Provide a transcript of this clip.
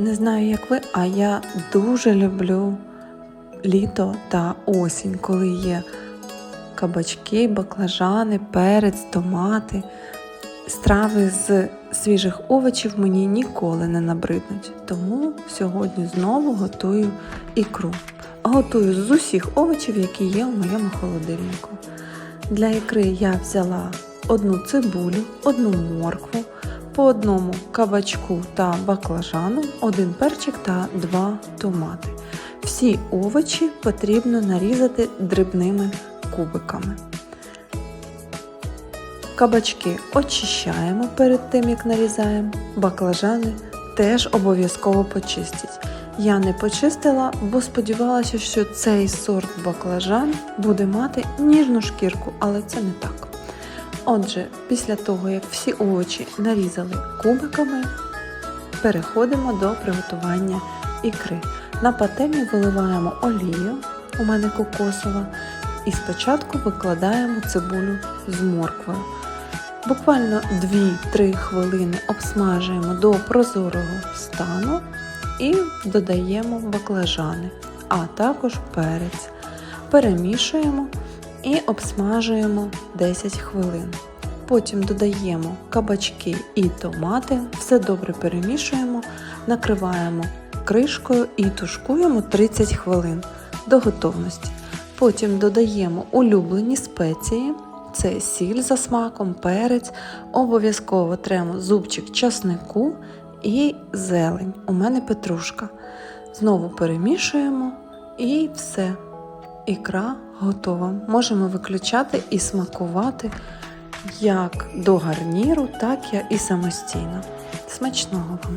Не знаю, як ви, а я дуже люблю літо та осінь, коли є кабачки, баклажани, перець, томати. Страви з свіжих овочів мені ніколи не набриднуть. Тому сьогодні знову готую ікру. Готую з усіх овочів, які є у моєму холодильнику. Для ікри я взяла одну цибулю, одну моркву, по одному кабачку та баклажану, один перчик та два томати. Всі овочі потрібно нарізати дрібними кубиками. Кабачки очищаємо перед тим, як нарізаємо. Баклажани теж обов'язково почистіть. Я не почистила, бо сподівалася, що цей сорт баклажан буде мати ніжну шкірку, але це не так. Отже, після того, як всі овочі нарізали кубиками, переходимо до приготування ікри. На пательню виливаємо олію, у мене кокосова, і спочатку викладаємо цибулю з морквою. Буквально 2-3 хвилини обсмажуємо до прозорого стану і додаємо баклажани, а також перець. Перемішуємо і обсмажуємо 10 хвилин. Потім додаємо кабачки і томати, все добре перемішуємо, накриваємо кришкою і тушкуємо 30 хвилин до готовності. Потім додаємо улюблені спеції, це сіль за смаком, перець, обов'язково тремо зубчик часнику і зелень. У мене петрушка. Знову перемішуємо і все. Ікра готова. Можемо виключати і смакувати як до гарніру, так і самостійно. Смачного вам!